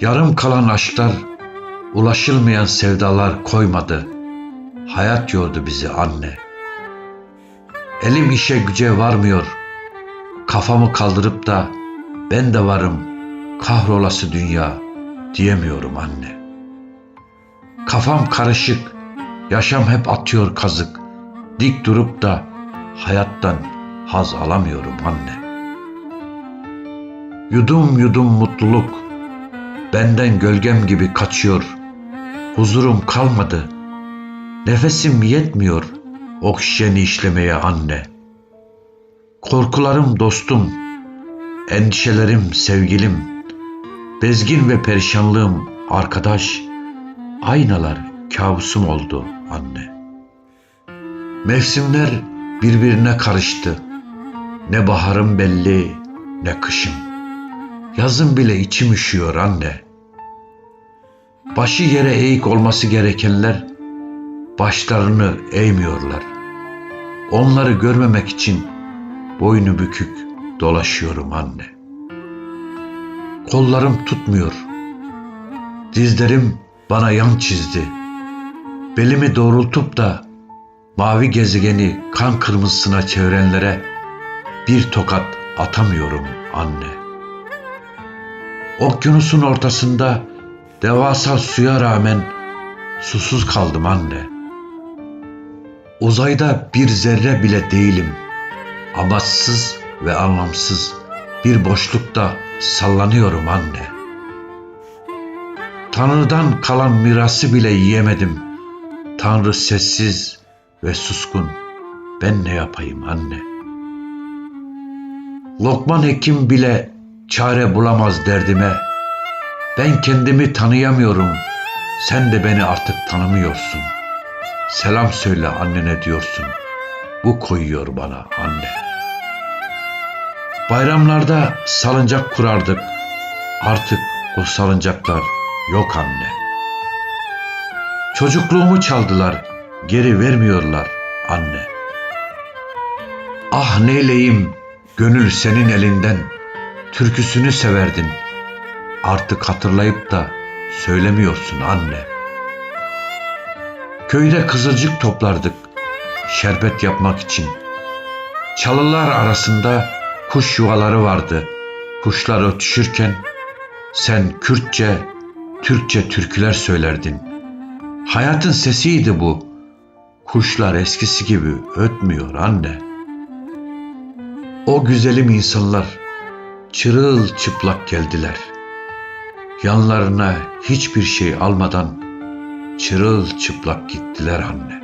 Yarım kalan aşklar, ulaşılmayan sevdalar koymadı. Hayat yordu bizi anne. Elim işe güce varmıyor. Kafamı kaldırıp da ben de varım kahrolası dünya diyemiyorum anne. Kafam karışık, yaşam hep atıyor kazık. Dik durup da hayattan haz alamıyorum anne. Yudum yudum mutluluk benden gölgem gibi kaçıyor. Huzurum kalmadı. Nefesim yetmiyor oksijeni işlemeye anne. Korkularım dostum, endişelerim sevgilim, bezgin ve perişanlığım arkadaş, aynalar kabusum oldu anne. Mevsimler birbirine karıştı. Ne baharım belli, ne kışım. Yazın bile içim üşüyor anne. Başı yere eğik olması gerekenler başlarını eğmiyorlar. Onları görmemek için boynu bükük dolaşıyorum anne. Kollarım tutmuyor. Dizlerim bana yan çizdi. Belimi doğrultup da mavi gezegeni kan kırmızısına çevirenlere bir tokat atamıyorum anne. Okyanusun ortasında devasa suya rağmen susuz kaldım anne. Uzayda bir zerre bile değilim. Amaçsız ve anlamsız bir boşlukta sallanıyorum anne. Tanrı'dan kalan mirası bile yiyemedim. Tanrı sessiz ve suskun. Ben ne yapayım anne? Lokman hekim bile çare bulamaz derdime. Ben kendimi tanıyamıyorum. Sen de beni artık tanımıyorsun. Selam söyle annene diyorsun. Bu koyuyor bana anne. Bayramlarda salıncak kurardık. Artık o salıncaklar yok anne. Çocukluğumu çaldılar, geri vermiyorlar anne. Ah neyleyim, gönül senin elinden, türküsünü severdin. Artık hatırlayıp da söylemiyorsun anne. Köyde kızılcık toplardık, şerbet yapmak için. Çalılar arasında kuş yuvaları vardı. Kuşlar ötüşürken sen Kürtçe, Türkçe türküler söylerdin. Hayatın sesiydi bu. Kuşlar eskisi gibi ötmüyor anne. O güzelim insanlar çırılçıplak geldiler. Yanlarına hiçbir şey almadan çırılçıplak gittiler anne.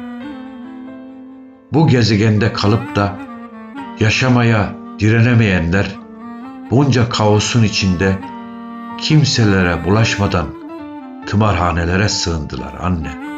Bu gezegende kalıp da yaşamaya direnemeyenler bunca kaosun içinde kimselere bulaşmadan tımarhanelere sığındılar anne.